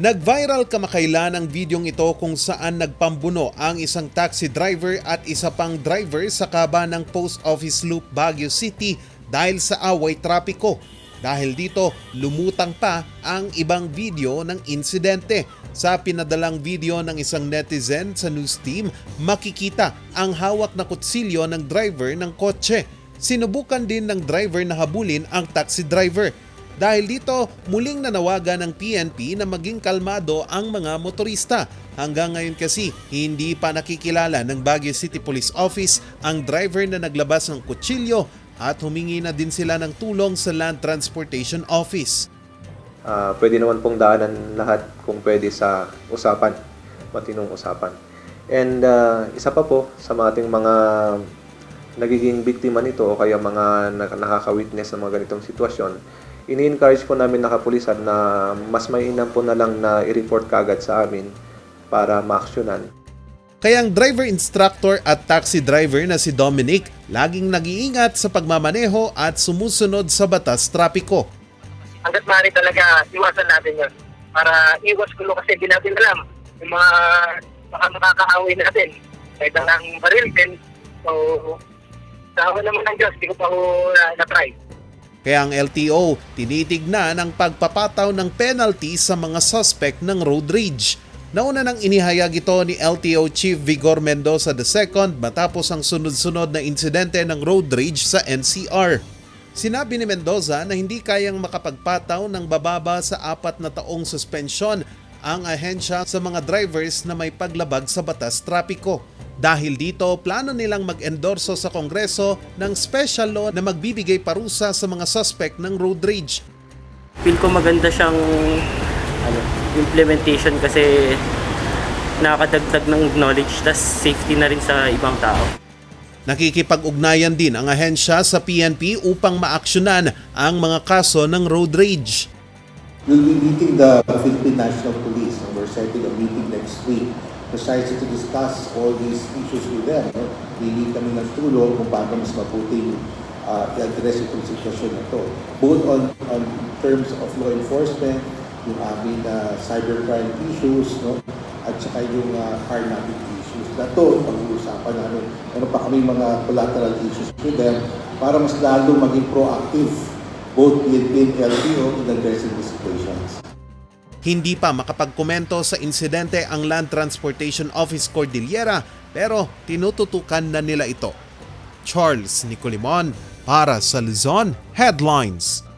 Nag-viral kamakailan ang videong ito kung saan nagpambuno ang isang taxi driver at isa pang driver sa kaba ng Post Office Loop Baguio City dahil sa away trapiko. Dahil dito, lumutang pa ang ibang video ng insidente. Sa pinadalang video ng isang netizen sa news team, makikita ang hawak na kutsilyo ng driver ng kotse. Sinubukan din ng driver na habulin ang taxi driver. Dahil dito, muling nanawagan ng PNP na maging kalmado ang mga motorista. Hanggang ngayon kasi, hindi pa nakikilala ng Baguio City Police Office ang driver na naglabas ng kutsilyo at humingi na din sila ng tulong sa Land Transportation Office. Ah, pwede naman pong daanan lahat kung pwede sa usapan, matinong usapan. And ah, isa pa po sa mga ating mga nagiging biktima nito o kaya mga na- nakaka-witness ng mga ganitong sitwasyon, ini-encourage po namin na kapulisan na mas mainam po na lang na i-report kagad sa amin para ma-actionan. Kaya ang driver instructor at taxi driver na si Dominic laging nag-iingat sa pagmamaneho at sumusunod sa batas trapiko. hanggat maaari talaga iwasan natin yun. Para iwas gulo kasi hindi natin alam yung mga baka makakaaway natin. Kahit ang baril din. So, sa awa naman ng Diyos, hindi ko pa ho na- na-try. Kaya ang LTO tinitignan ang pagpapataw ng penalty sa mga suspect ng road rage. Nauna nang inihayag ito ni LTO Chief Vigor Mendoza II matapos ang sunod-sunod na insidente ng road rage sa NCR. Sinabi ni Mendoza na hindi kayang makapagpataw ng bababa sa apat na taong suspensyon ang ahensya sa mga drivers na may paglabag sa batas trapiko. Dahil dito, plano nilang mag-endorso sa Kongreso ng special law na magbibigay parusa sa mga suspect ng road rage. feel ko maganda siyang ano, implementation kasi nakakadagdag ng knowledge tas safety na rin sa ibang tao. Nakikipag-ugnayan din ang ahensya sa PNP upang maaksyonan ang mga kaso ng road rage. We'll be meeting the Philippine National Police and we're setting a meeting next week precisely to discuss all these issues with them. No? Hindi kami ng tulong kung paano mas mabuting uh, i-address itong sitwasyon na to. Both on, on terms of law enforcement, yung aming uh, cybercrime issues, no? at saka yung uh, carnatic issues. Na to, pag-uusapan namin. Ano pa kami mga collateral issues with them para mas lalo maging proactive both PNP and LTO in addressing these situations. Hindi pa makapagkomento sa insidente ang Land Transportation Office Cordillera pero tinututukan na nila ito. Charles Nicolimon para sa Luzon Headlines.